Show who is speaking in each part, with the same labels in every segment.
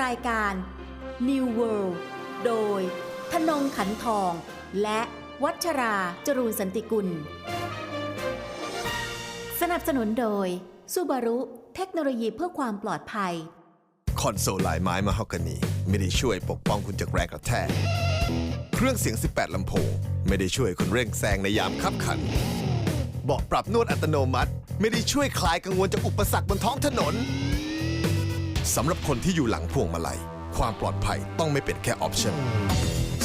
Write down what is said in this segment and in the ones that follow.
Speaker 1: รายการ New World โดยธนงขันทอง และวัชราจรูนสันติกุล สนับสนุนโดย Subaru เทคโนโลยีเพื่อความปลอดภัย
Speaker 2: คอนโซลลายไม้มาฮอกกานี ไม่ได้ช่วยปกป้องคุณจากแรงกระแทก เครื่องเสียง 18 ลำโพง ไม่ได้ช่วยคุณเร่งแซงในยามขับขัน เบาะปรับนวดอัตโนมัติ ไม่ได้ช่วยคลายกังวลจากอุปสรรคบนท้องถนน สำหรับคนที่อยู่หลังพวงมาลัย ความปลอดภัยต้องไม่เป็นแค่ออปชั่น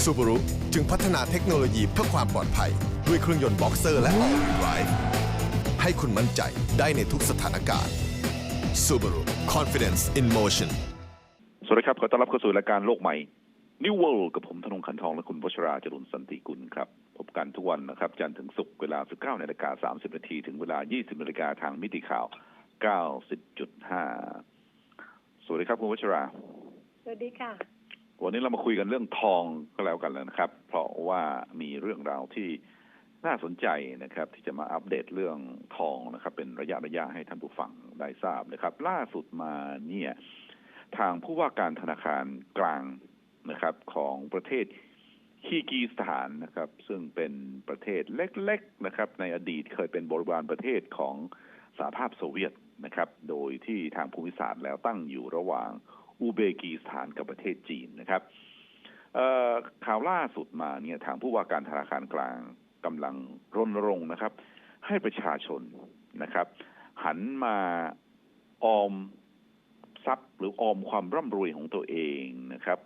Speaker 2: ซูบารุจึงพัฒนาเทคโนโลยีเพื่อความปลอดภัย ด้วยเครื่องยนต์บ็อกเซอร์และ All Wheel Drive ให้คุณมั่นใจได้ในทุกสถานการณ์ Subaru Confidence in Motion
Speaker 3: สวัสดีครับ ขอต้อนรับเข้าสู่รายการโลกใหม่ New World กับผมธนงขันทองและคุณวชราจรุนสันติกุลครับ พบกันทุกวันนะครับ จันทร์ถึงศุกร์เวลา 19นาฬิกา30นาทีถึงเวลา 20นาฬิกาทางมิติข่าว 90.5 สวัสดีครับคุณวัชรา
Speaker 4: สวัสดีค่ะ
Speaker 3: วันนี้เรามาคุยกันเรื่องทองก็แล้วกันนะครับ เพราะว่ามีเรื่องราวที่น่าสนใจนะครับ ที่จะมาอัปเดตเรื่องทองนะครับ เป็นระยะระยะให้ท่านผู้ฟังได้ทราบนะครับ ล่าสุดมาเนี่ยทางผู้ว่าการธนาคารกลางนะครับ ของประเทศคีร์กีสถานนะครับ ซึ่งเป็นประเทศเล็ก ๆนะครับ ในอดีตเคยเป็นบริวารประเทศของ สหภาพโซเวียตนะครับ โดยที่ทางภูมิศาสตร์แล้วตั้งอยู่ระหว่างอุเบกีสถานกับประเทศจีนนะครับข่าวล่าสุดมาเนี่ยทางผู้ว่าการธนาคารกลางกำลังรณรงค์นะครับ ให้ประชาชนนะครับ หันมาออมทรัพย์หรือออมความร่ำรวยของตัวเองนะครับ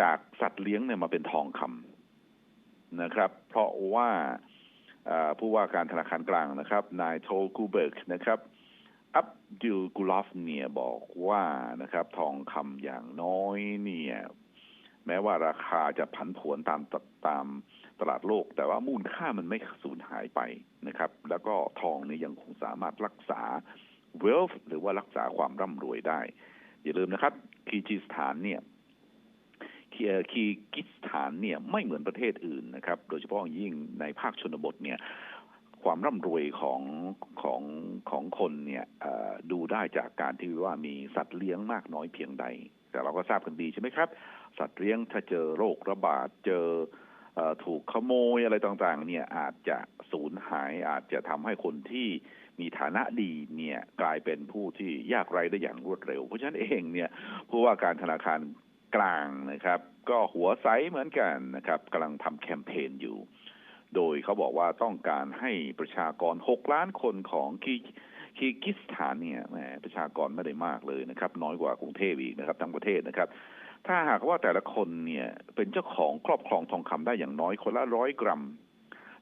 Speaker 3: จากสัตว์เลี้ยงเนี่ยมาเป็นทองคำนะครับ เพราะว่า ผู้ว่าการธนาคารกลางนะครับ นายโทกูเบิร์กนะครับ อับดุลกุลอฟเนี่ยบอกว่านะครับทองคำอย่างน้อยเนี่ย แม้ว่าราคาจะผันผวนตามตตามตลาดโลก แต่ว่ามูลค่ามันไม่สูญหายไปนะครับ แล้วก็ทองเนี่ยยังคงสามารถรักษา wealth หรือว่ารักษาความร่ำรวยได้ อย่าลืมนะครับคีจิสถานเนี่ย คีคีร์กิสถานเนี่ยไม่เหมือนประเทศอื่นนะครับ โดยเฉพาะยิ่งในภาคชนบทเนี่ยความร่ำรวยของของของคนเนี่ยดูได้จากการที่ว่ามีสัตว์เลี้ยงมากน้อยเพียงใด แต่เราก็ทราบกันดีใช่ไหมครับ สัตว์เลี้ยงถ้าเจอโรคระบาดเจอเอ่อถูกขโมยอะไรต่างๆ เนี่ยอาจจะสูญหายอาจจะทำให้คนที่มีฐานะดีเนี่ยกลายเป็นผู้ที่ยากไร้ได้อย่างรวดเร็ว เพราะฉะนั้นเองเนี่ยผู้ว่าการธนาคาร กลางนะครับ ก็หัวไซเหมือนกันนะครับกำลังทำแคมเปญอยู่ โดยเขาบอกว่าต้องการให้ประชากร 6 ล้านคนของคีคีร์กิสถานเนี่ยแหมประชากรไม่ได้มากเลยนะครับ น้อยกว่ากรุงเทพอีกนะครับทั้งประเทศนะครับ ถ้าหากว่าแต่ละคนเนี่ยเป็นเจ้าของครอบครองทองคำได้อย่างน้อยคนละร้อยกรัม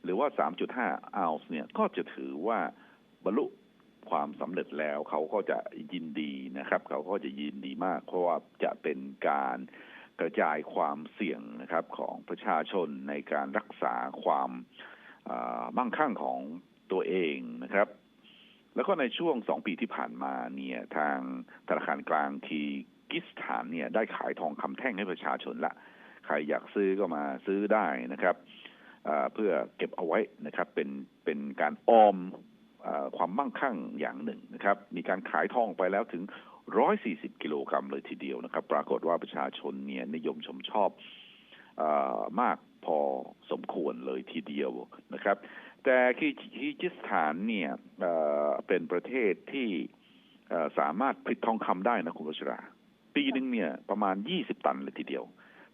Speaker 3: หรือว่า 3.5 ออนซ์เนี่ยก็จะถือว่าบรรลุ ความสำเร็จแล้วเขาก็จะยินดีนะครับ เขาก็จะยินดีมาก เพราะว่าจะเป็นการกระจายความเสี่ยงนะครับของประชาชนในการรักษาความมั่งคั่งของตัวเองนะครับ แล้วก็ในช่วงสองปีที่ผ่านมาเนี่ยทางธนาคารกลางคีกิสถานเนี่ยได้ขายทองคำแท่งให้ประชาชนละ ใครอยากซื้อก็มาซื้อได้นะครับเพื่อเก็บเอาไว้นะครับ เป็นเป็นการออม ความมั่งคั่งอย่างหนึ่งนะครับ มีการขายทองไปแล้วถึง 140 กิโลกรัมเลยทีเดียวนะครับ ปรากฏว่าประชาชนเนี่ยนิยมชมชอบอมากพอสมควรเลยทีเดียวนะครับ แต่คีคีร์กิสถานเนี่ยเป็นประเทศที่สามารถผลิตทองคำได้นะคุณวัชรา ปีหนึ่งเนี่ยประมาณ 20 ตันเลยทีเดียว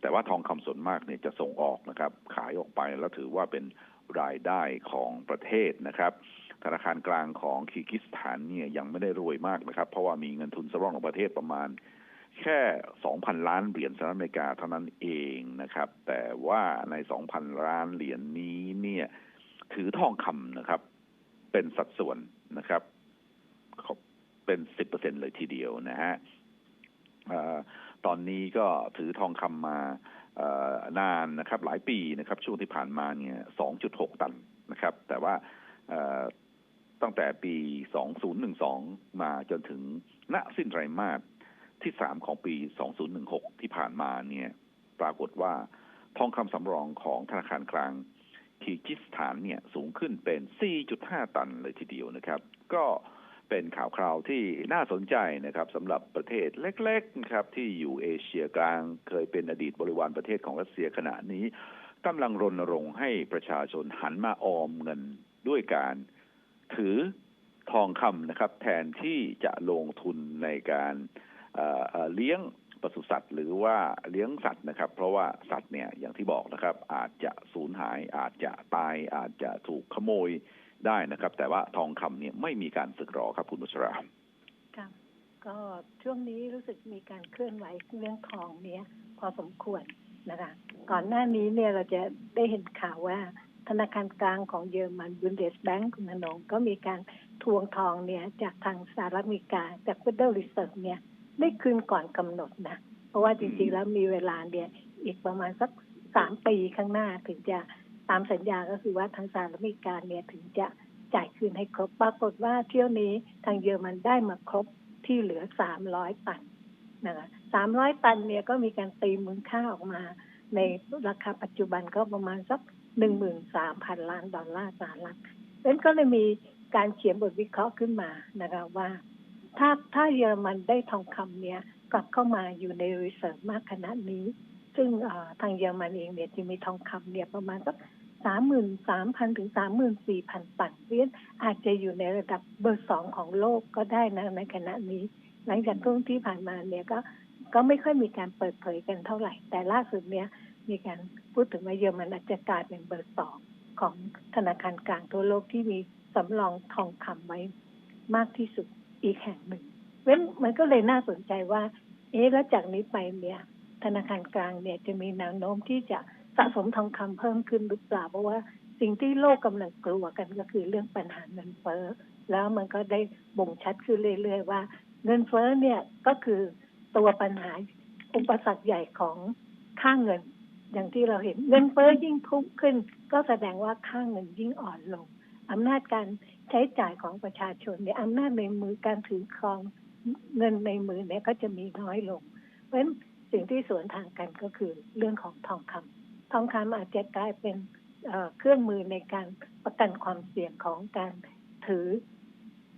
Speaker 3: แต่ว่าทองคำส่วนมากเนี่ยจะส่งออกนะครับ ขายออกไปแล้วถือว่าเป็นรายได้ของประเทศนะครับ ธนาคารกลางของคีร์กิสถานเนี่ยยังไม่ได้รวยมากนะครับ เพราะว่ามีเงินทุนสำรองของประเทศประมาณ แค่ 2,000 ล้านเหรียญสหรัฐอเมริกาเท่านั้นเองนะครับ แต่ว่าใน 2,000 ล้านเหรียญนี้เนี่ย ถือทองคำนะครับ เป็นสัดส่วนนะครับเป็นสิบเปอร์เซ็นเลยทีเดียวนะฮะตอนนี้ก็ถือทองคำมานานนะครับ หลายปีนะครับ ช่วงที่ผ่านมาเนี่ยสองจุดหกตันนะครับ แต่ว่า ตั้งแต่ปี 2012 มาจนถึงณสิ้นไตรมาสที่ 3 ของปี 2016 ที่ผ่านมาเนี่ย ปรากฏว่าทองคำสำรองของธนาคารกลางคีร์กิสถานเนี่ยสูงขึ้นเป็น 4.5 ตันเลยทีเดียวนะครับ ก็เป็นข่าวคราวที่น่าสนใจนะครับสำหรับประเทศเล็กๆนะครับที่อยู่เอเชียกลางเคยเป็นอดีตบริวารประเทศของรัสเซียขณะนี้กำลังรณรงค์ให้ประชาชนหันมาออมเงินด้วยการ ถือทองคำนะครับ แทนที่จะลงทุนในการเลี้ยงปศุสัตว์หรือว่าเลี้ยงสัตว์นะครับ เพราะว่าสัตว์เนี่ยอย่างที่บอกนะครับ อาจจะสูญหายอาจจะตายอาจจะถูกขโมยได้นะครับ แต่ว่าทองคำเนี่ยไม่มีการสึกหรอครับคุณบุษรา
Speaker 4: ค่ะก็ช่วงนี้รู้สึกมีการเคลื่อนไหวเรื่องทองเนี้ยพอสมควรนะคะก่อนหน้านี้เนี่ยเราจะได้เห็นข่าวว่า ธนาคารกลางของเยอรมันบุนเดสแบงก์คุณนงก็มีการทวงทองเนี่ยจากทางสหรัฐอเมริกาจาก Federal Reserve เนี่ยได้คืนก่อนกำหนดนะ เพราะว่าจริงๆแล้วมีเวลาเนี่ยอีกประมาณสักสามปีข้างหน้าถึงจะตามสัญญาก็คือว่าทางสหรัฐอเมริกาเนี่ยถึงจะจ่ายคืนให้ครบ ปรากฏว่าเที่ยวนี้ทางเยอรมันได้มาครบที่เหลือสามร้อยตันนะคะสามร้อยตันเนี่ยก็มีการตีมูลค่าออกมา ในราคาปัจจุบันก็ประมาณสัก หนึ่งหมื่นสามพันล้านดอลลาร์สหรัฐเพราะฉะนั้นก็เลยมีการเขียนบทวิเคราะห์ขึ้นมานะคะว่า ถ้าถ้าเยอรมันได้ทองคำเนี่ยกลับเข้ามาอยู่ในรีเซิร์ฟมากขนาดนี้ ซึ่งทางเยอรมันเองเนี่ยจะมีทองคำเนี่ยประมาณสักสามหมื่นสามพันถึงสามหมื่นสี่พันตันเพราะฉะนั้นอาจจะอยู่ในระดับเบอร์สองของโลกก็ได้นะในขณะนี้ หลังจากช่วงที่ผ่านมาเนี่ยก็ก็ไม่ค่อยมีการเปิดเผยกันเท่าไหร่ แต่ล่าสุดเนี่ย มีการพูดถึงว่าเยอรมันอาจจะกลายเป็นเบอร์สองของธนาคารกลางทั่วโลกที่มีสำรองทองคำไว้มากที่สุดอีกแห่งหนึ่งเว้นมันก็เลยน่าสนใจว่า เอ๊ะแล้วจากนี้ไปเนี่ยธนาคารกลางเนี่ยจะมีแนวโน้มที่จะสะสมทองคำเพิ่มขึ้นหรือเปล่าเพราะว่าสิ่งที่โลกกำลังกลัวกันก็คือเรื่องปัญหาเงินเฟ้อแล้วมันก็ได้บ่งชัดขึ้นเรื่อยๆว่า เงินเฟ้อเนี่ยก็คือตัวปัญหาอุปสรรคใหญ่ของค่าเงิน อย่างที่เราเห็นเงินเฟ้อยิ่งพุ่งขึ้น ก็แสดงว่าค่าเงินยิ่งอ่อนลงอำนาจการใช้จ่ายของประชาชนเนี่ยอำนาจในมือการถือครองเงินในมือเนี่ยก็จะมีน้อยลง เพราะฉะนั้นสิ่งที่สวนทางกันก็คือเรื่องของทองคำทองคำอาจจะกลายเป็นเเครื่องมือในการประกันความเสี่ยงของการถือ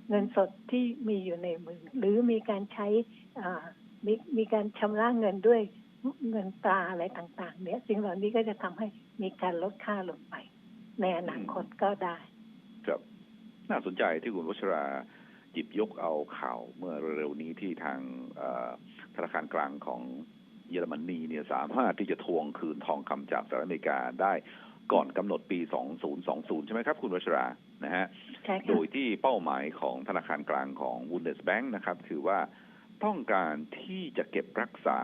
Speaker 4: เงินสดที่มีอยู่ในมือ หรือมีการใช้มีมีการชำระเงินด้วย เงินตราอะไรต่าง ๆ เนี่ยสิ่งเหล่านี้ก็จะทำให้มีการลดค่าลงไป ในอนาคตก็ได้
Speaker 3: ครับน่าสนใจที่คุณวัชราหยิบยกเอาข่าวเมื่อเร็วๆนี้ที่ทางเอ่อธนาคารกลางของเยอรมนีเนี่ยสามารถที่จะทวงคืนทองคำจากสหรัฐอเมริกาได้ก่อนกำหนดปี 2020 ใช่ไหมครับ คุณวัชรา นะฮะ
Speaker 4: ใช่
Speaker 3: โด
Speaker 4: ค่ะ
Speaker 3: ยที่เป้าหมายของธนาคารกลางของ Bundesbank นะครับ คือว่าต้องการที่จะเก็บรักษา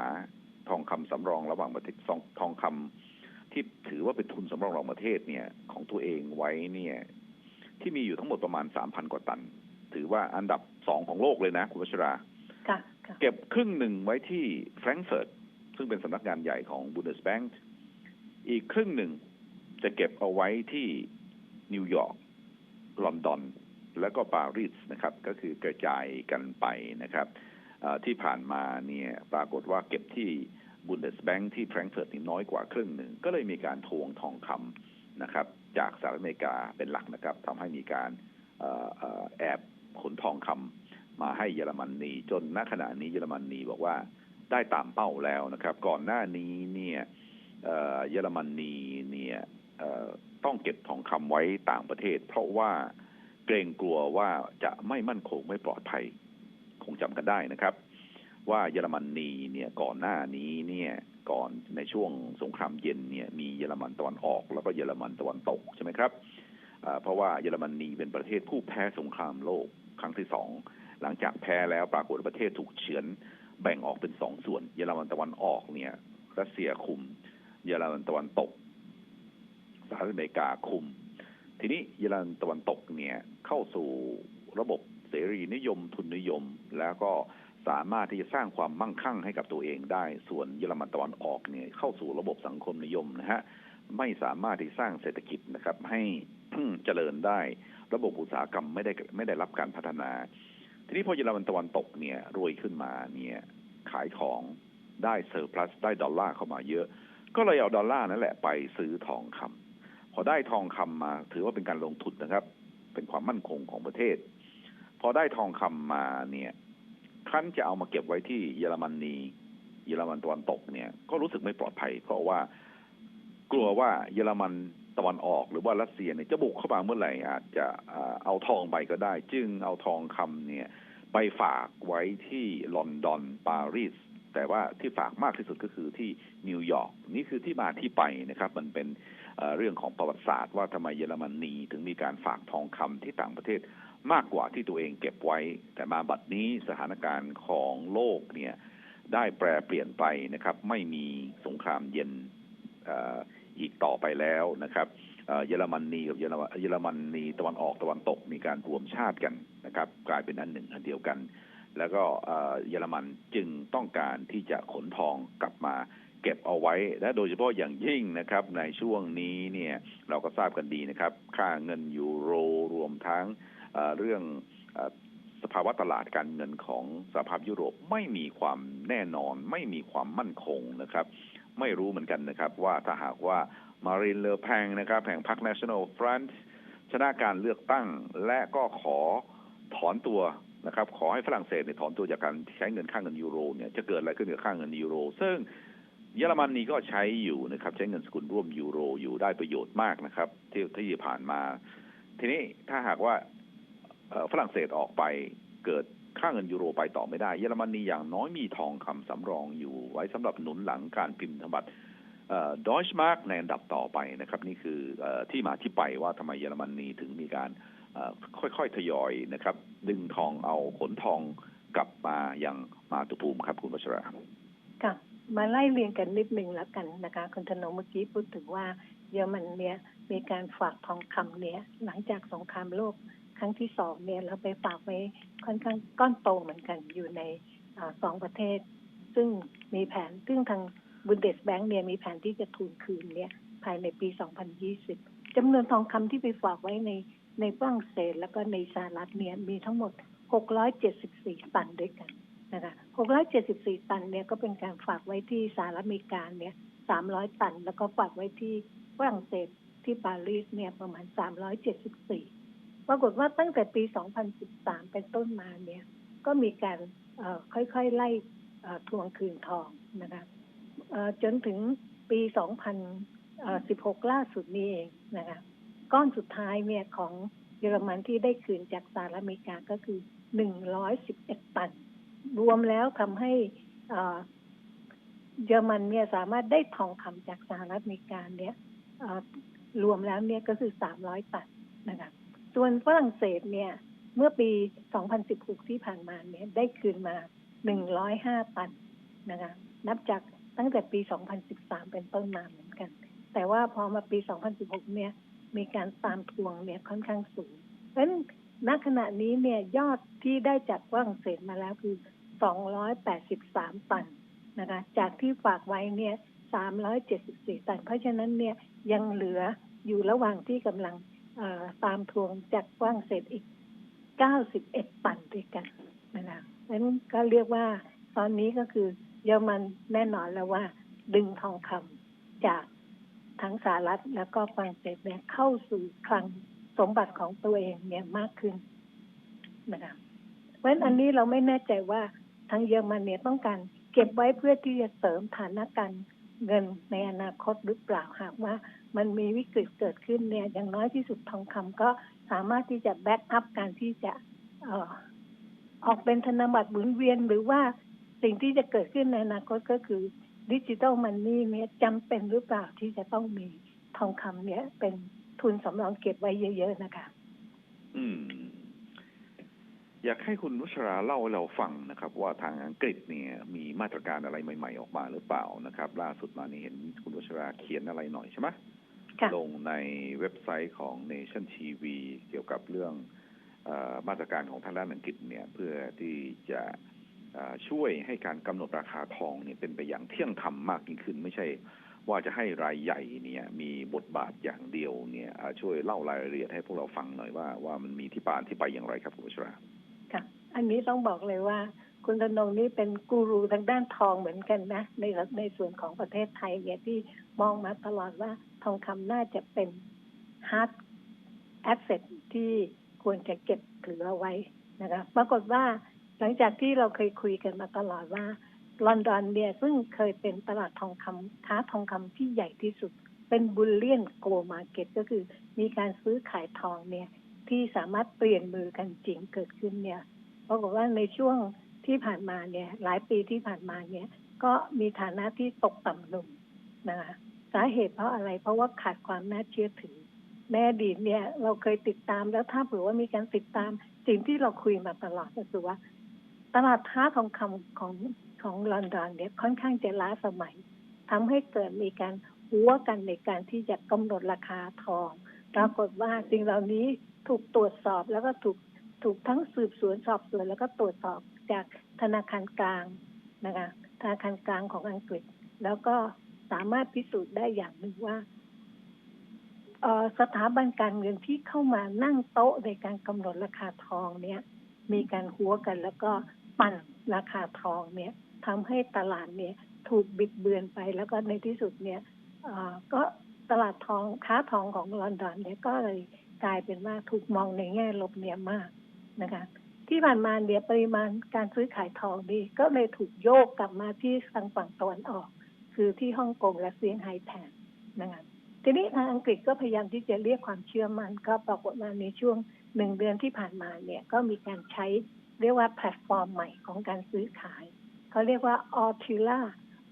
Speaker 3: ทองคำสำรองระหว่างประเทศทองทองคำที่ถือว่าเป็นทุนสำรองระหว่างประเทศเนี่ยของตัวเองไว้เนี่ย ที่มีอยู่ทั้งหมดประมาณ3,000กว่าตัน ถือว่าอันดับสองของโลกเลยนะ คุณวัชรา
Speaker 4: ค่ะค่ะ
Speaker 3: เก็บครึ่งหนึ่งไว้ที่แฟรงก์เฟิร์ตซึ่งเป็นสำนักงานใหญ่ของ Bundesbank อีกครึ่งหนึ่งจะเก็บเอาไว้ที่นิวยอร์กลอนดอน แล้วก็ปารีสนะครับ ก็คือกระจายกันไปนะครับเอ่อที่ผ่านมาเนี่ยปรากฏว่าเก็บที่ บุนเดสแบงค์ที่แฟรงก์เฟิร์ตนี่น้อยกว่าครึ่งหนึ่ง ก็เลยมีการทวงทองคำนะครับ จากสหรัฐอเมริกาเป็นหลักนะครับทำให้มีการออแอบขนทองคำมาให้เยอรมนนีจนณขณะนี้เยอรมนนีบอกว่าได้ตามเป้าแล้วนะครับ ก่อนหน้านี้เนี่ยเยอรมนนีเนี่ยต้องเก็บทองคำไว้ต่างประเทศ เพราะว่าเกรงกลัวว่าจะไม่มั่นคงไม่ปลอดภัย คงจำกันได้นะครับ ว่าเยอรมนีเนี่ยก่อนหน้านี้เนี่ยก่อนในช่วงสงครามเย็นเนี่ยมีเยอรมันตะวันออก แล้วก็เยอรมันตะวันตกใช่ไหมครับเพราะว่าเยอรมนีเป็นประเทศผู้แพ้สงครามโลกครั้งที่สองหลังจากแพ้แล้วปรากฏประเทศถูกเฉือนแบ่งออกเป็นสองส่วน เยอรมันตะวันออกเนี่ยรัสเซียคุม เยอรมันตะวันตกสหรัฐอเมริกาคุม ทีนี้เยอรมันตะวันตกเนี่ยเข้าสู่ระบบเสรีนิยมทุนนิยม แล้วก็ สามารถที่จะสร้างความมั่งคั่งให้กับตัวเองได้ ส่วนเยอรมันตะวันออกเนี่ยเข้าสู่ระบบสังคมนิยมนะฮะไม่สามารถที่สร้างเศรษฐกิจนะครับ ให้เจริญได้ ระบบอุตสาหกรรมไม่ได้ไม่ได้รับการพัฒนา ทีนี้พอเยอรมันตะวันตกเนี่ยรวยขึ้นมาเนี่ยขายของได้เซอร์พลัสได้ดอลลาร์เข้ามาเยอะ ก็เลยเอาดอลลาร์นั่นแหละไปซื้อทองคำพอได้ทองคำมา ถือว่าเป็นการลงทุนนะครับ เป็นความมั่นคงของประเทศ พอได้ทองคำมาเนี่ย ครั้นจะเอามาเก็บไว้ที่เยอรมนีเยอรมันตะวันตกเนี่ย ก็รู้สึกไม่ปลอดภัย เพราะว่ากลัวว่าเยอรมันตะวันออกหรือว่ารัสเซียเนี่ยจะบุกเข้ามาเมื่อไหร่อาจจะเอาทองไปก็ได้ จึงเอาทองคำเนี่ยไปฝากไว้ที่ลอนดอนปารีสแต่ว่าที่ฝากมากที่สุดก็คือที่นิวยอร์กนี่คือที่มาที่ไปนะครับ มันเป็น เรื่องของประวัติศาสตร์ว่าทำไมเยอรมนีถึงมีการฝากทองคำที่ต่างประเทศมากกว่าที่ตัวเองเก็บไว้ แต่มาบัดนี้สถานการณ์ของโลกเนี่ยได้แปรเปลี่ยนไปนะครับ ไม่มีสงครามเย็นอีกต่อไปแล้วนะครับเยอรมนีกับเยอรมนีตะวันออกตะวันตกมีการรวมชาติกันนะครับ กลายเป็นอันหนึ่งอันเดียวกัน แล้วก็เอ่อเยอรมันจึงต้องการที่จะขนทองกลับมา เก็บเอาไว้และโดยเฉพาะอย่างยิ่งนะครับ ในช่วงนี้เนี่ยเราก็ทราบกันดีนะครับ ค่าเงินยูโรรวมทั้งเรื่องอสภาวะตลาดการเงินของสหภาพยุโรปไม่มีความแน่นอน ไม่มีความมั่นคงนะครับ ไม่รู้เหมือนกันนะครับ ว่าถ้าหากว่ามารินเลอแพงนะครับแห่งพรรค National Front ชนะการเลือกตั้งและก็ขอถอนตัวนะครับ ขอให้ฝรั่งเศสเนี่ยถอนตัวจากการใช้เงินค่าเงินยูโรเนี่ยจะเกิดอะไรขึ้นกับค่าเงินยูโร ซึ่ง เยอรมนนีก็ใช้อยู่นะครับ ใช้เงินสกุลร่วมยูโรอยู่ได้ประโยชน์มากนะครับ ที่ที่ผ่านมา ทีนี้ถ้าหากว่าฝรั่งเศสออกไปเกิดค่าเงินยูโรไปต่อไม่ได้ เยอรมนีอย่างน้อยมีทองคำสำรองอยู่ ไว้สำหรับหนุนหลังการพิมพ์ธบัตรดอยช์มาร์กในอันดับต่อไปนะครับ นี่คืออที่มาที่ไปว่าทำไมเยอรมนีถึงมีการค่อยๆ ทยอยนะครับ ดึงทองเอาขนทองกลับมาอยังมาตุภูมิครับคุณวัชระ
Speaker 4: ค่ะ มาไล่เรียงกันนิดหนึ่งแล้วกันนะคะคุณธนงเมื่อกี้พูดถึงว่าเยอรมันเนี่ยมีการฝากทองคำเนี่ยหลังจากสงครามโลกครั้งที่สองเนี่ยเราไปฝากไว้ค่อนข้างก้อนโตเหมือนกันอยู่ในอสองประเทศ ซึ่งมีแผนซึ่งทางบุนเดสแบงก์เนี่ยมีแผนที่จะทูลคืนเนี่ยภายในปี 2020จำนวนทองคำที่ไปฝากไว้ในในฝรั่งเศสแล้วก็ในสหรัฐเนี่ยมีทั้งหมด 674 ตันด้วยกัน นะคะ674 ตันเนี่ยก็เป็นการฝากไว้ที่สหรัฐอเมริกาเนี่ย 300 ตัน แล้วก็ฝากไว้ที่ฝรั่งเศสที่ปารีสเนี่ยประมาณ 374 ปรากฏว่าตั้งแต่ปี 2013 เป็นต้นมาเนี่ย ก็มีการค่อยๆ ไล่ทวงคืนทองนะคะจนถึงปี 2016 ล่าสุดนี้เองนะคะก้อนสุดท้ายเนี่ยของเยอรมันที่ได้คืนจากสหรัฐอเมริกาก็คือ 111 ตัน รวมแล้วทำให้เอ่อเยอรมันเนี่ยสามารถได้ทองคำจากสหรัฐอเมริกาเนี่ยรวมแล้วเนี่ยก็คือ300ตันนะคะส่วนฝรั่งเศสเนี่ย เมื่อปี 2016 ที่ผ่านมาเนี่ยได้คืนมา 105 ตันนะคะนับจากตั้งแต่ปี 2013 เป็นต้นมาเหมือนกัน แต่ว่าพอมาปี 2016 เนี่ยมีการตามทวงเนี่ยค่อนข้างสูง เพราะฉะนั้นณขณะนี้เนี่ยยอดที่ได้จากฝรั่งเศสมาแล้วคือ 283 ตันนะคะจากที่ฝากไว้เนี่ย 374 ตัน เพราะฉะนั้นเนี่ยยังเหลืออยู่ระหว่างที่กำลังตามทวงจากฝรั่งเศสอีก 91 ตันด้วยกันนะคะนั้นก็เรียกว่าตอนนี้ก็คือเยอรมันแน่นอนแล้วว่า ดึงทองคำจากทั้งสหรัฐแล้วก็ฝรั่งเศสเนี่ยเข้าสู่คลังสมบัติของตัวเองเนี่ยมากขึ้นนะคะเพราะฉะนั้นอันนี้เราไม่แน่ใจว่า ทางเยอรมันเนี่ยต้องการเก็บไว้เพื่อที่จะเสริมฐานะการเงินในอนาคตหรือเปล่าหากว่า มันมีวิกฤตเกิดขึ้นเนี่ยอย่างน้อยที่สุดทองคำก็สามารถที่จะแบ็กอัพการที่จะเอ่อออกเป็นธนบัตรหมุนเวียนหรือว่าสิ่งที่จะเกิดขึ้นในอนาคตก็คือดิจิ t a ลมันนี่เนี่ยจำเป็นหรือเปล่าที่จะต้องมีทองคำเนี่ย เป็นทุนสำรองเก็บไว้เยอะ ๆ นะคะ
Speaker 3: อืม อยากให้คุณนุชราเล่าให้เราฟังนะครับ ว่าทางอังกฤษเนี่ยมีมาตรการอะไรใหม่ ๆ ออกมาหรือเปล่านะครับ ล่าสุดมานี่เห็นคุณนุชราเขียนอะไรหน่อยใช่ไหม
Speaker 4: ค่ะ
Speaker 3: ลงในเว็บไซต์ของ Nation TV เกี่ยวกับเรื่องเออมาตรการของทางด้านอังกฤษเนี่ยเพื่อที่จะเอ่อช่วยให้การกำหนดราคาทองเนี่ยเป็นไปอย่างเที่ยงธรรมมากยิ่งขึ้น ไม่ใช่ว่าจะให้รายใหญ่เนี่ย มีบทบาทอย่างเดียวเนี่ยเอ่อช่วยเล่ารายละเอียดให้พวกเราฟังหน่อยว่าว่ามันมีที่ปานที่ไปอย่างไรครับคุณวัชรา
Speaker 4: ค่ะ อันนี้ต้องบอกเลยว่า คุณธนงนี่เป็นกูรูทางด้านทองเหมือนกันนะ ในในส่วนของประเทศไทยเนี่ยที่มองมาตลอดว่าทองคำน่าจะเป็น hard asset ที่ควรจะเก็บถือเอาไว้นะคะปรากฏว่าหลังจากที่เราเคยคุยกันมาตลอดว่าลอนดอนเนี่ยซึ่งเคยเป็นตลาดทองคำค้าทองคำที่ใหญ่ที่สุด เป็นบุลเลียนโกลมาเก็ตก็คือมีการซื้อขายทองเนี่ยที่สามารถเปลี่ยนมือกันจริงเกิดขึ้นเนี่ย ปรากฏว่าในช่วงที่ผ่านมาเนี่ยหลายปีที่ผ่านมาเนี่ยก็มีฐานะที่ตกต่ำลงนะคะสาเหตุเพราะอะไร เพราะว่าขาดความน่าเชื่อถือแม่ดีเนี่ยเราเคยติดตามแล้วถ้าเผื่อว่ามีการติดตามสิ่งที่เราคุยมาตลอดก็คือว่า ตลาดค้าทองคำของของลอนดอนเนี่ยค่อนข้างจะล้าสมัยทำให้เกิดมีการหัวกันในการที่จะกำหนดราคาทอง ปรากฏว่าสิ่งเหล่านี้ถูกตรวจสอบแล้วก็ถูก ถูกทั้งสืบสวนสอบสวนแล้วก็ตรวจสอบจากธนาคารกลางนะคะธนาคารกลางของอังกฤษ แล้วก็สามารถพิสูจน์ได้อย่างหนึ่งว่าสถาบันการเงินที่เข้ามานั่งโต๊ะในการกำหนดราคาทองเนี่ย มีการหัวกันแล้วก็ปั่นราคาทองเนี่ยทำให้ตลาดเนี่ยถูกบิดเบือนไปแล้วก็ในที่สุดเนี่ยก็ตลาดทองค้าทองของลอนดอนเนี่ยก็เลยกลายเป็นว่าถูกมองในแง่ลบเนี่ยมาก นะคะ ที่ผ่านมาเนี่ยปริมาณการซื้อขายทองดีก็เลยถูกโยกกลับมาที่ทางฝั่งตะวันออก คือที่ฮ่องกงและเซี่ยงไฮ้แทนนะคะทีนี้ทางอังกฤษก็พยายามที่จะเรียกความเชื่อมัน่นก็ปรากฏว่าในช่วงหนึ่งเดือนที่ผ่านมาเนี่ยก็มีการใช้เรียกว่าแพลตฟอร์มใหม่ของการซื้อขาย เขาเรียกว่า Altila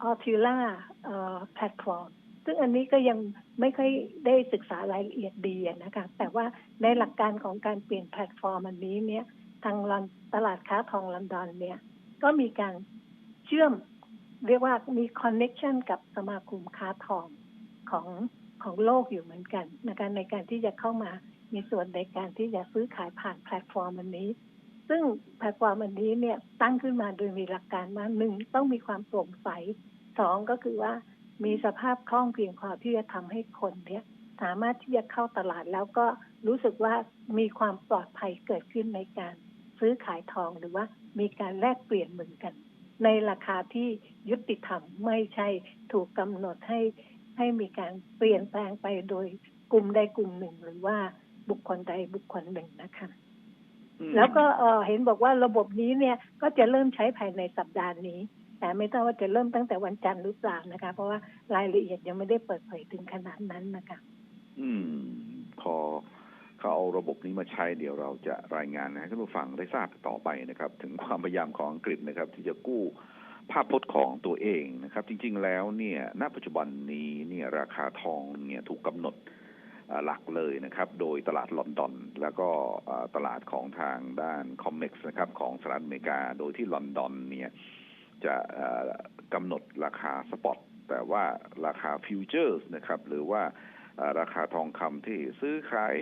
Speaker 4: Altila เอ่อแพลตฟอร์ม ซึ่งอันนี้ก็ยังไม่ค่อยได้ศึกษารายละเอียดดีนะคะ แต่ว่าในหลักการของการเปลี่ยนแพลตฟอร์มอันนี้เนี่ยทางลอนตลาดค้าทองลอนดอนเนี่ย ก็มีการเชื่อมเรียกว่ามีคอนเน็ชันกับสมาคมค้าทองของของโลกอยู่เหมือนกันนะคะในการที่จะเข้ามามีส่วนในการที่จะซื้อขายผ่านแพลตฟอร์มอันนี้ ซึ่งแพลตฟอร์มอันนี้เนี่ยตั้งขึ้นมาโดยมีหลักการว่าหนึ่งต้องมีความโปร่งใสสองก็คือว่า มีสภาพคล่องเพียงพอที่จะทำให้คนเนี่ยสามารถที่จะเข้าตลาดแล้วก็รู้สึกว่ามีความปลอดภัยเกิดขึ้นในการซื้อขายทองหรือว่ามีการแลกเปลี่ยนเหมือนกัน ในราคาที่ยุติธรรมไม่ใช่ถูกกำหนดให้ให้มีการเปลี่ยนแปลงไปโดยกลุ่มใดกลุ่มหนึ่ง หรือว่าบุคคลใดบุคคลหนึ่งนะคะ
Speaker 3: อืม
Speaker 4: แล้วก็เอ่อเห็นบอกว่าระบบนี้เนี่ยก็จะเริ่มใช้ภายในสัปดาห์นี้แต่ ไม่ทราบว่าจะเริ่มตั้งแต่วันจันทร์หรือเปล่านะคะ เพราะว่ารายละเอียดยังไม่ได้เปิดเผยถึงขนาดนั้นนะคะ
Speaker 3: อืม พอเขาเอาระบบนี้มาใช้เดี๋ยวเราจะรายงานให้ท่านผู้ฟังได้ทราบต่อไปนะครับ ถึงความพยายามของอังกฤษนะครับ ที่จะกู้ภาพพจน์ของตัวเองนะครับ จริง ๆ แล้วเนี่ยณปัจจุบันนี้เนี่ยราคาทองเนี่ยถูกกำหนดหลักเลยนะครับ โดยตลาดลอนดอน แล้วก็ตลาดของทางด้านคอมเม็กซ์นะครับ ของสหรัฐอเมริกา โดยที่ลอนดอนเนี่ย จะกำหนดราคาสปอตแต่ว่าราคาฟิวเจอร์สนะครับ หรือว่าราคาทองคำที่ซื้อขาย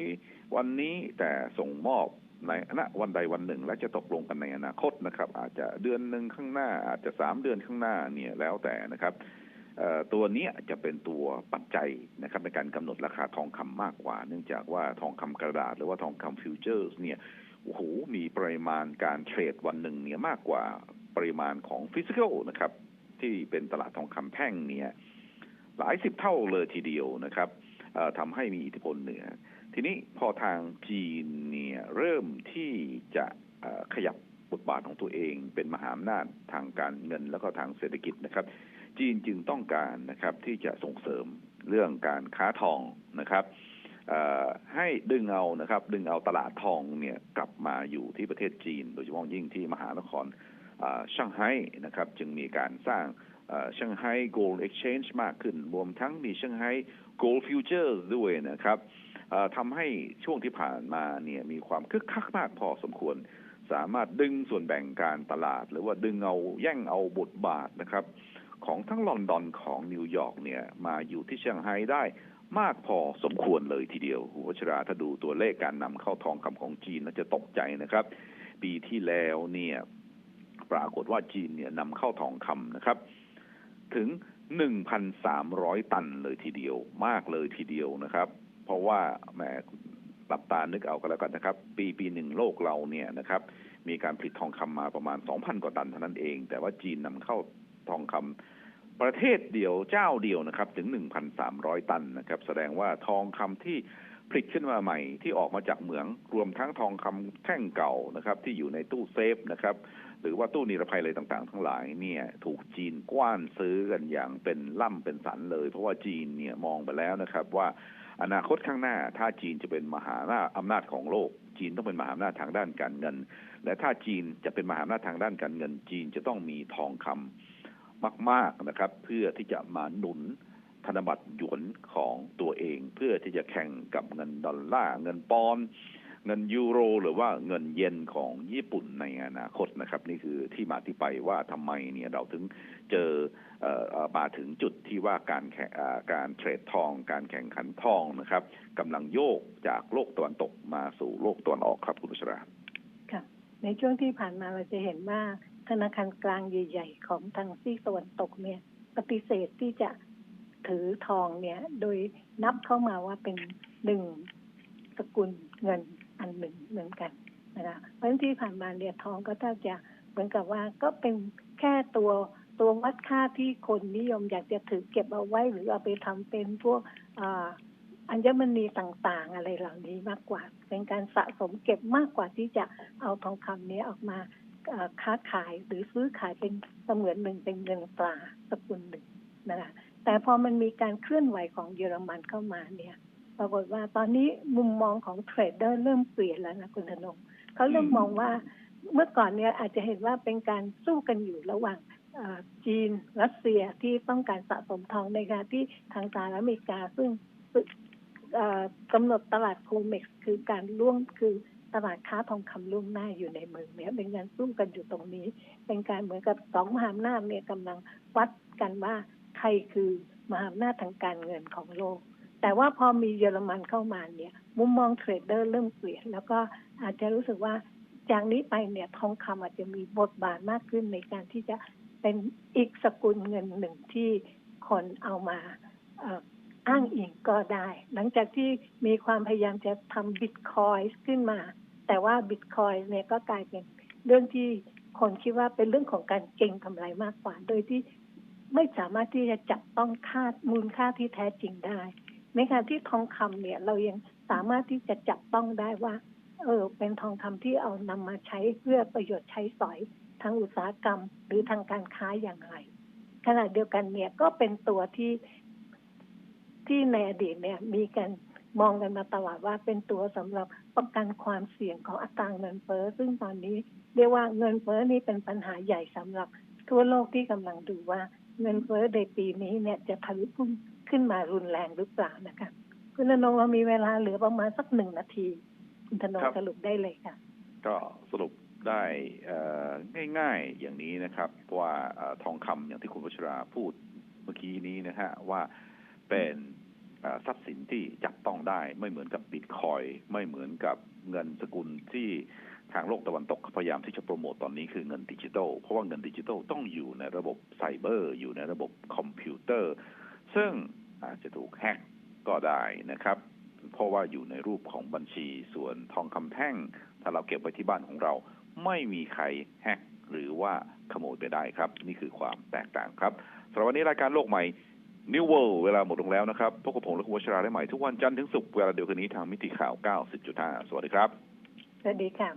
Speaker 3: วันนี้แต่ส่งมอบในณวันใดวันหนึ่ง และจะตกลงกันในอนาคตนะครับ อาจจะเดือนหนึ่งข้างหน้า อาจจะสามเดือนข้างหน้าเนี่ยแล้วแต่นะครับตัวนี้จะเป็นตัวปัจจัยนะครับในการกำหนดราคาทองคำมากกว่า เนื่องจากว่าทองคำกระดาษ หรือว่าทองคำฟิวเจอร์สเนี่ยโอ้โหมีปริมาณการเทรดวันหนึ่งเนี่ยมากกว่า ปริมาณของฟิสิก a l นะครับ ที่เป็นตลาดทองคำแท่งเนี่ยหลายสิบเท่าเลยทีเดียวนะครับทำให้มีอิทธิพลเหนือ ทีนี้พอทางจีนเนี่ยเริ่มที่จะขยับบทบาทของตัวเองเป็นมหาอำนาจทางการเงินแล้วก็ทางเศรษฐกิจนะครับ จีนจึงต้องการนะครับที่จะส่งเสริมเรื่องการค้าทองนะครับให้ดึงเอานะครับ ดึงเอาตลาดทองเนี่ยกลับมาอยู่ที่ประเทศจีน โดยเฉพาะยิ่งที่มหานคร ช่างไฮ้นะครับจึงมีการสร้างช่างไฮ้ Gold Exchange มากขึ้น รวมทั้งมีช่างไฮ้ Gold Futures ด้วยนะครับทำให้ช่วงที่ผ่านมาเนี่ยมีความคึกคักมากพอสมควร สามารถดึงส่วนแบ่งการตลาด หรือว่าดึงเอาแย่งเอาบทบาทนะครับของทั้งลอนดอนของนิวยอร์กเนี่ยมาอยู่ที่เซี่ยงไฮ้ได้มากพอสมควรเลยทีเดียวคุณวัชราถ้าดูตัวเลขการนำเข้าทองคำของจีนน่าจะตกใจนะครับ ปีที่แล้วเนี่ย ปรากฏว่าจีนเนี่ยนำเข้าทองคำนะครับ ถึง 1,300 ตันเลยทีเดียวมากเลยทีเดียวนะครับ เพราะว่าแหมหลับตานึกเอากันแล้วกันนะครับ ปีปีหนึ่งโลกเราเนี่ยนะครับ มีการผลิตทองคำมาประมาณ 2,000 กว่าตันเท่านั้นเอง แต่ว่าจีนนำเข้าทองคำประเทศเดียวเจ้าเดียวนะครับ ถึง 1,300 ตันนะครับ แสดงว่าทองคำที่ผลิตขึ้นมาใหม่ที่ออกมาจากเหมืองรวมทั้งทองคำแท่งเก่านะครับ ที่อยู่ในตู้เซฟนะครับ หรือว่าตู้นิรภัยอะไรต่างๆ ทั้งหลายเนี่ยถูกจีนกว้านซื้อกันอย่างเป็นล่ำเป็นสันเลย เพราะว่าจีนเนี่ยมองไปแล้วนะครับ ว่าอนาคตข้างหน้าถ้าจีนจะเป็นมหาอำนาจของโลก จีนต้องเป็นมหาอำนาจทางด้านการเงิน และถ้าจีนจะเป็นมหาอำนาจทางด้านการเงิน จีนจะต้องมีทองคำมาก ๆนะครับ เพื่อที่จะมาหนุนธนบัตรหยวนของตัวเอง เพื่อที่จะแข่งกับเงินดอลลาร์เงินปอนด์ เงินยูโร หรือว่าเงินเยนของญี่ปุ่นในอนาคตนะครับ นี่คือที่มาที่ไปว่าทำไมเนี่ยเราถึงเจอมาถึงจุดที่ว่าการแข่การเทรดทอง การแข่งขันทองนะครับกำลังโยกจากโลกตะวันตกมาสู่โลกตะวันออกครับคุณอุชรา
Speaker 4: ค่ะในช่วงที่ผ่านมาเราจะเห็นว่าธนาคารกลางใหญ่ ๆ ของทางซีกตะวันตกเนี่ยปฏิเสธที่จะถือทองเนี่ย โดยนับเข้ามาว่าเป็นหนึ่งสกุลเงิน เหมือนกันนะคะเพราะฉะนั้นที่ผ่านมาเนี่ยทองก็แทบจะเหมือนกับว่าก็เป็นแค่ตัวตัววัดค่าที่คนนิยมอยากจะถือเก็บเอาไว้ หรือเอาไปทำเป็นพวกอัญมณีต่างๆ อะไรเหล่านี้มากกว่า เป็นการสะสมเก็บมากกว่าที่จะเอาทองคำนี้ออกมาค้าขายหรือซื้อขายเป็นเสมือนหนึ่งเป็นเงินตราสกุลหนึ่งนะคะแต่พอมันมีการเคลื่อนไหวของเยอรมันเข้ามาเนี่ย ปรากฏว่าตอนนี้มุมมองของเทรดเดอร์เริ่มเปลี่ยนแล้วนะคุณธนงเขาเริ่มมองว่าเมื่อก่อนเนี่ยอาจจะเห็นว่าเป็นการสู้กันอยู่ระหว่างจีนรัสเซียที่ต้องการสะสมทองในขณะที่ทางสหรัฐอเมริกา ซึ่งกำหนดตลาดโคเม็กซ์คือการล่วงคือตลาดค้าทองคำล่วงหน้าอยู่ในเมืองเนี่ยเป็นการสู้กันอยู่ตรงนี้ เป็นการเหมือนกับสองมหาอำนาจเนี่ยกำลังวัดกันว่าใครคือมหาอำนาจทางการเงินของโลก แต่ว่าพอมีเยอรมันเข้ามาเนี่ย มุมมองเทรดเดอร์เริ่มเปลี่ยน แล้วก็อาจจะรู้สึกว่าจากนี้ไปเนี่ยทองคำอาจจะมีบทบาทมากขึ้นในการที่จะเป็นอีกสกุลเงินหนึ่งที่คนเอามาอ้างอิงก็ได้ หลังจากที่มีความพยายามจะทำบิตคอยน์ขึ้นมา แต่ว่าบิตคอยน์เนี่ยก็กลายเป็นเรื่องที่คนคิดว่าเป็นเรื่องของการเก็งกำไรมากกว่า โดยที่ไม่สามารถที่จะจับต้องค่ามูลค่าที่แท้จริงได้ ในขณะที่ทองคำเนี่ยเรายังสามารถที่จะจับต้องได้ว่า เออ เป็นทองคำที่เอานำมาใช้เพื่อประโยชน์ใช้สอยทางอุตสาหกรรม หรือทางการค้าอย่างไร ขณะเดียวกันเนี่ยก็เป็นตัวที่ที่ในอดีตเนี่ย มีการมองกันมาตลอดว่าเป็นตัวสำหรับป้องกันความเสี่ยงของอัตราเงินเฟ้อซึ่งตอนนี้เรียกว่าเงินเฟ้อนี่เป็นปัญหาใหญ่สำหรับทั่วโลกที่กำลังดูว่าเงินเฟ้อในปีนี้เนี่ยจะทะลุพุ่ง ขึ้นมารุนแรงหรือเปล่านะคะคุณธนงเรามีเวลาเหลือประมาณสักหนึ่งนาที คุณธนง
Speaker 3: ครับ
Speaker 4: สรุปได้เลยค่ะ
Speaker 3: ก็สรุปได้เอ่อง่ายๆอย่างนี้นะครับ ว่าเอ่อทองคำอย่างที่คุณวัชราพูดเมื่อกี้นี้นะฮะว่าเป็นเอ่อทรัพย์สินที่จับต้องได้ไม่เหมือนกับบิตคอยไม่เหมือนกับเงินสกุลที่ทางโลกตะวันตกพยายามที่จะโปรโมตตอนนี้คือเงินดิจิทัล เพราะว่าเงินดิจิทัลต้องอยู่ในระบบไซเบอร์ อยู่ในระบบคอมพิวเตอร์ ซึ่งอาจจะถูกแฮ็กก็ได้นะครับ เพราะว่าอยู่ในรูปของบัญชีส่วนทองคำแท่ง ถ้าเราเก็บไว้ที่บ้านของเรา ไม่มีใครแฮกหรือว่าขโมยไปได้ครับ นี่คือความแตกต่างครับสำหรับวันนี้รายการโลกใหม่ New World เวลาหมดลงแล้วนะครับ พบกับผมและคุณวัชราได้ใหม่ทุกวันจันทร์ถึงศุกร์เวลาเดียวกันนี้ทางมิติข่าว 90.5 สวัสดีครับ
Speaker 4: สวัสดีค่ะ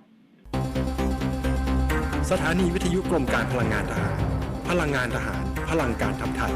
Speaker 5: สถานีวิทยุกรมการพลังงานทหาร พลังงานทหาร พลังการทำไทย